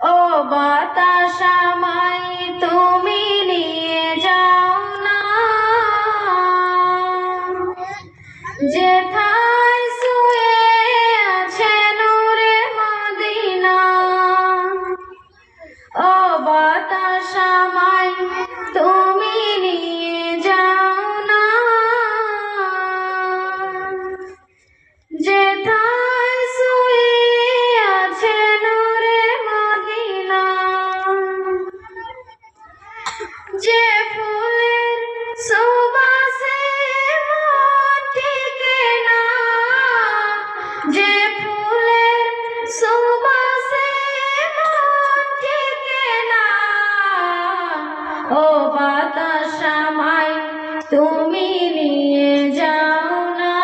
ও বাতাস তুমি যে ফুলের সুবাসে টিকে না যে ফুলের সুবাসে টিকে না ও বাতাসামাই তুমি নিয়ে যাও না,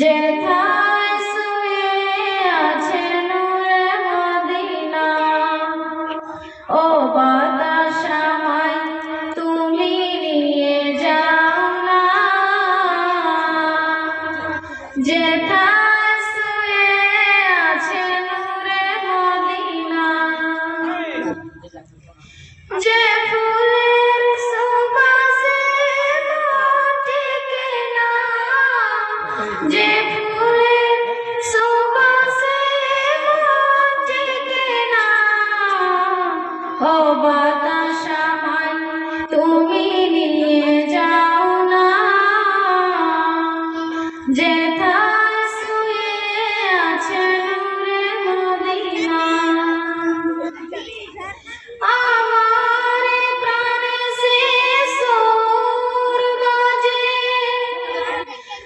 যেথায় শুয়ে আছে নূরে মদিনা। ও যেথায় শুয়ে আছে নূরে মদিনা। যে ফুলের সুবাসে মন না যে ফুলের সুবাসে মন না ও বাতাসামাই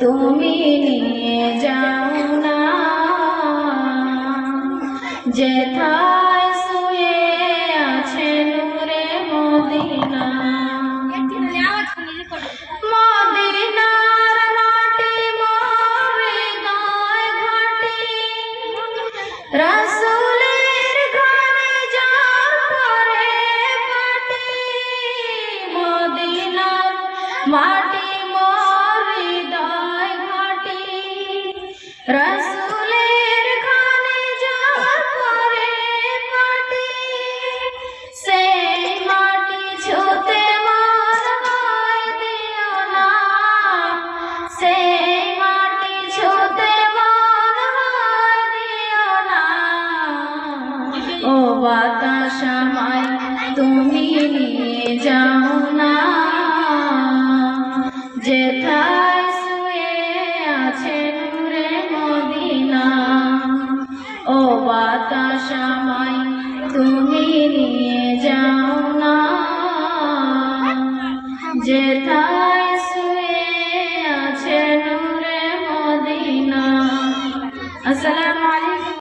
তুমি নিয়ে যাও না। যেথায় বাতাসামাই তুমি নিয়ে যাও না। যেথায় শুয়ে আছে নূরে মদিনা, ও বাতাসামাই তুমি নিয়ে যাও না। যেথায় শুয়ে আছে নূরে মদিনা। আসসালামু আলাইকুম।